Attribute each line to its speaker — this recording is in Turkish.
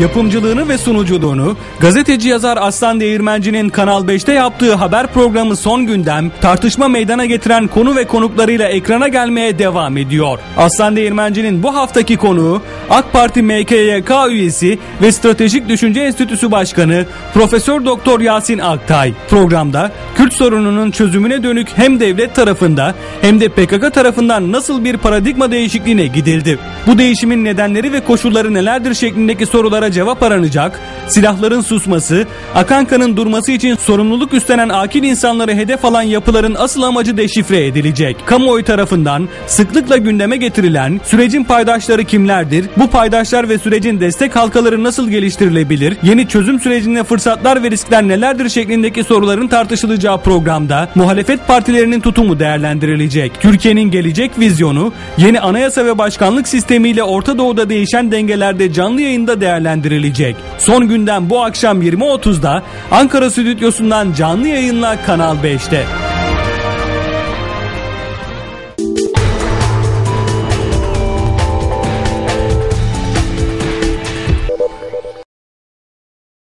Speaker 1: Yapımcılığını ve sunuculuğunu gazeteci yazar Aslan Değirmenci'nin Kanal 5'te yaptığı haber programı Son Gündem tartışma meydana getiren konu ve konuklarıyla ekrana gelmeye devam ediyor. Aslan Değirmenci'nin bu haftaki konuğu AK Parti MKYK üyesi ve Stratejik Düşünce Enstitüsü Başkanı Profesör Doktor Yasin Aktay. Programda Kürt sorununun çözümüne dönük hem devlet tarafında hem de PKK tarafından nasıl bir paradigma değişikliğine gidildi? Bu değişimin nedenleri ve koşulları nelerdir şeklindeki sorulara cevap aranacak, silahların susması, akan kanın durması için sorumluluk üstlenen akil insanları hedef alan yapıların asıl amacı deşifre edilecek. Kamuoyu tarafından sıklıkla gündeme getirilen sürecin paydaşları kimlerdir? Bu paydaşlar ve sürecin destek halkaları nasıl geliştirilebilir? Yeni çözüm sürecinde fırsatlar ve riskler nelerdir şeklindeki soruların tartışılacağı programda muhalefet partilerinin tutumu değerlendirilecek. Türkiye'nin gelecek vizyonu yeni anayasa ve başkanlık sistemiyle Orta Doğu'da değişen dengelerde canlı yayında değerlendirilecek. Son günden bu akşam 20.30'da Ankara stüdyosundan canlı yayınla Kanal 5'te.